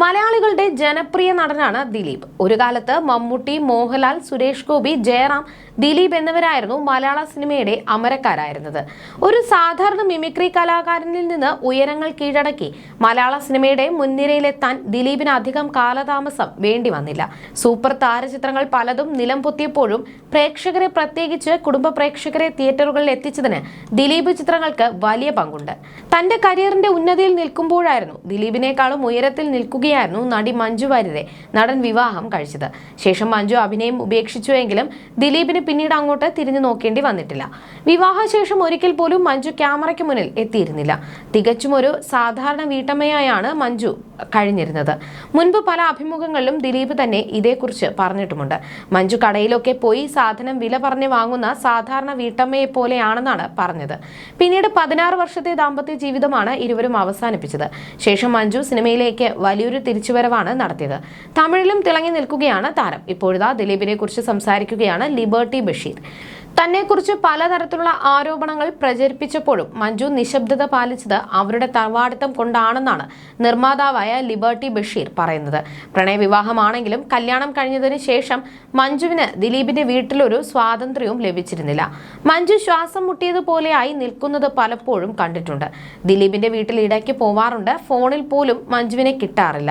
മലയാളികളുടെ ജനപ്രിയ നടനാണ് ദിലീപ്. ഒരു കാലത്ത് മമ്മൂട്ടി മോഹൻലാൽ സുരേഷ് ഗോപി ജയറാം ദിലീപ് എന്നിവരായിരുന്നു മലയാള സിനിമയുടെ അമരക്കാരായിരുന്നത്. ഒരു സാധാരണ മിമിക്രി കലാകാരനിൽ നിന്ന് ഉയരങ്ങൾ കീഴടക്കി മലയാള സിനിമയുടെ മുൻനിരയിലെത്താൻ ദിലീപിന് അധികം കാലതാമസം വേണ്ടി വന്നില്ല. സൂപ്പർ താരചിത്രങ്ങൾ പലതും നിലം പൊത്തിയപ്പോഴും പ്രേക്ഷകരെ പ്രത്യേകിച്ച് കുടുംബ പ്രേക്ഷകരെ തിയേറ്ററുകളിൽ എത്തിച്ചതിന് ദിലീപ് ചിത്രങ്ങൾക്ക് വലിയ പങ്കുണ്ട്. തന്റെ കരിയറിന്റെ ഉന്നതിയിൽ നിൽക്കുമ്പോഴായിരുന്നു ദിലീപിനേക്കാളും ഉയരത്തിൽ നിൽക്കുകയായിരുന്നു നടി മഞ്ജു വാര്യരെ നടൻ വിവാഹം കഴിച്ചത്. ശേഷം മഞ്ജു അഭിനയം ഉപേക്ഷിച്ചുവെങ്കിലും ദിലീപിന് പിന്നീട് അങ്ങോട്ട് തിരിഞ്ഞു നോക്കേണ്ടി വന്നിട്ടില്ല. വിവാഹശേഷം ഒരിക്കൽ പോലും മഞ്ജു ക്യാമറയ്ക്ക് മുന്നിൽ എത്തിയിരുന്നില്ല. തികച്ചും ഒരു സാധാരണ വീട്ടമ്മയായാണ് മഞ്ജു കഴിഞ്ഞിരുന്നത്. മുൻപ് പല അഭിമുഖങ്ങളിലും ദിലീപ് തന്നെ ഇതേക്കുറിച്ച് പറഞ്ഞിട്ടുമുണ്ട്. മഞ്ജു കടയിലൊക്കെ പോയി സാധനം വില പറഞ്ഞ് വാങ്ങുന്ന സാധാരണ വീട്ടമ്മയെ പോലെയാണെന്നാണ് പറഞ്ഞത്. പിന്നീട് പതിനാറ് വർഷത്തെ ദാമ്പത്യ ജീവിതമാണ് ഇരുവരും അവസാനിപ്പിച്ചത്. ശേഷം മഞ്ജു സിനിമയിലേക്ക് വലിയൊരു തിരിച്ചുവരവാണ് നടത്തിയത്. തമിഴിലും തിളങ്ങി നിൽക്കുകയാണ് താരം. ഇപ്പോഴിതാ ദിലീപിനെ കുറിച്ച് സംസാരിക്കുകയാണ് ലിബർട്ടി ബഷീർ. തന്നെക്കുറിച്ച് പലതരത്തിലുള്ള ആരോപണങ്ങൾ പ്രചരിപ്പിച്ചപ്പോഴും മഞ്ജു നിശബ്ദത പാലിച്ചത് അവരുടെ തറവാടിത്തം കൊണ്ടാണെന്നാണ് നിർമ്മാതാവായ ലിബർട്ടി ബഷീർ പറയുന്നത്. പ്രണയവിവാഹമാണെങ്കിലും കല്യാണം കഴിഞ്ഞതിന് ശേഷം മഞ്ജുവിന് ദിലീപിന്റെ വീട്ടിലൊരു സ്വാതന്ത്ര്യവും ലഭിച്ചിരുന്നില്ല. മഞ്ജു ശ്വാസം മുട്ടിയതുപോലെയായി നിൽക്കുന്നത് പലപ്പോഴും കണ്ടിട്ടുണ്ട്. ദിലീപിന്റെ വീട്ടിൽ ഇടയ്ക്ക് പോവാറുണ്ട്. ഫോണിൽ പോലും മഞ്ജുവിനെ കിട്ടാറില്ല.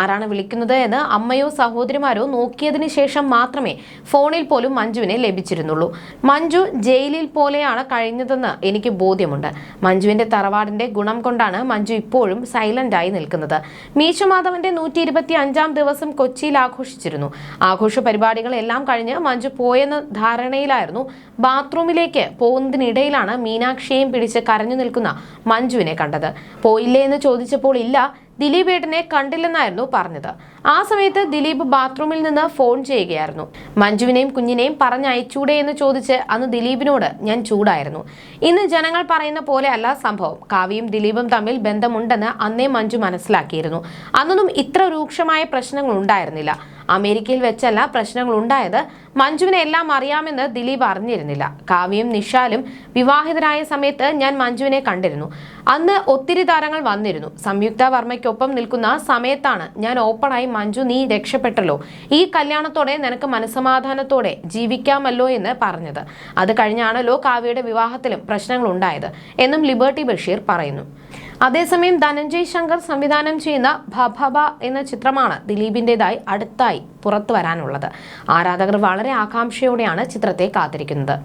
ആരാണ് വിളിക്കുന്നത് എന്ന് അമ്മയോ സഹോദരിമാരോ നോക്കിയതിനു ശേഷം മാത്രമേ ഫോണിൽ പോലും മഞ്ജുവിനെ ലഭിച്ചിരുന്നുള്ളൂ. മഞ്ജു ജയിലിൽ പോലെയാണ് കഴിഞ്ഞതെന്ന് എനിക്ക് ബോധ്യമുണ്ട്. മഞ്ജുവിന്റെ തറവാടിന്റെ ഗുണം കൊണ്ടാണ് മഞ്ജു ഇപ്പോഴും സൈലന്റ് ആയി നിൽക്കുന്നത്. മീശുമാധവന്റെ നൂറ്റി ഇരുപത്തി അഞ്ചാം ദിവസം കൊച്ചിയിൽ ആഘോഷിച്ചിരുന്നു. ആഘോഷ പരിപാടികളെല്ലാം കഴിഞ്ഞ് മഞ്ജു പോയെന്ന ധാരണയിലായിരുന്നു. ബാത്റൂമിലേക്ക് പോകുന്നതിനിടയിലാണ് മീനാക്ഷിയെയും പിടിച്ച് കരഞ്ഞു നിൽക്കുന്ന മഞ്ജുവിനെ കണ്ടത്. പോയില്ലേ എന്ന് ചോദിച്ചപ്പോൾ ഇല്ല ദിലീപേട്ടനെ കണ്ടില്ലെന്നായിരുന്നു പറഞ്ഞത്. ആ സമയത്ത് ദിലീപ് ബാത്റൂമിൽ നിന്ന് ഫോൺ ചെയ്യുകയായിരുന്നു. മഞ്ജുവിനെയും കുഞ്ഞിനെയും പറഞ്ഞയച്ചൂടെ എന്ന് ചോദിച്ച് അന്ന് ദിലീപിനോട് ഞാൻ ചൂടായിരുന്നു. ഇന്ന് ജനങ്ങൾ പറയുന്ന പോലെ അല്ല സംഭവം. കാവ്യയും ദിലീപും തമ്മിൽ ബന്ധമുണ്ടെന്ന് അന്നേ മഞ്ജു മനസ്സിലാക്കിയിരുന്നു. അന്നൊന്നും ഇത്ര രൂക്ഷമായ പ്രശ്നങ്ങൾ ഉണ്ടായിരുന്നില്ല അമേരിക്കയിൽ വെച്ചല്ല പ്രശ്നങ്ങൾ ഉണ്ടായത് മഞ്ജുവിനെ എല്ലാം അറിയാമെന്ന് ദിലീപ് അറിഞ്ഞിരുന്നില്ല. കാവ്യയും നിഷാലും വിവാഹിതരായ സമയത്ത് ഞാൻ മഞ്ജുവിനെ കണ്ടിരുന്നു. അന്ന് ഒത്തിരി താരങ്ങൾ വന്നിരുന്നു. സംയുക്ത വർമ്മയ്ക്കൊപ്പം നിൽക്കുന്ന സമയത്താണ് ഞാൻ ഓപ്പണായി മഞ്ജു നീ രക്ഷപ്പെട്ടല്ലോ. ഈ കല്യാണത്തോടെ നിനക്ക് മനസമാധാനത്തോടെ ജീവിക്കാമല്ലോ എന്ന് പറഞ്ഞത്. അത് കഴിഞ്ഞാണല്ലോ കാവ്യയുടെ വിവാഹത്തിലും പ്രശ്നങ്ങൾ ഉണ്ടായത് എന്നും ലിബർട്ടി ബഷീർ പറയുന്നു. അതേസമയം ധനഞ്ജയ് ശങ്കർ സംവിധാനം ചെയ്യുന്ന ഭഭബ എന്ന ചിത്രമാണ് ദിലീപിന്റെതായി അടുത്തായി പുറത്തു വരാനുള്ളത്. ആരാധകർ വളരെ ആകാംക്ഷയോടെയാണ് ചിത്രത്തെ കാത്തിരിക്കുന്നത്.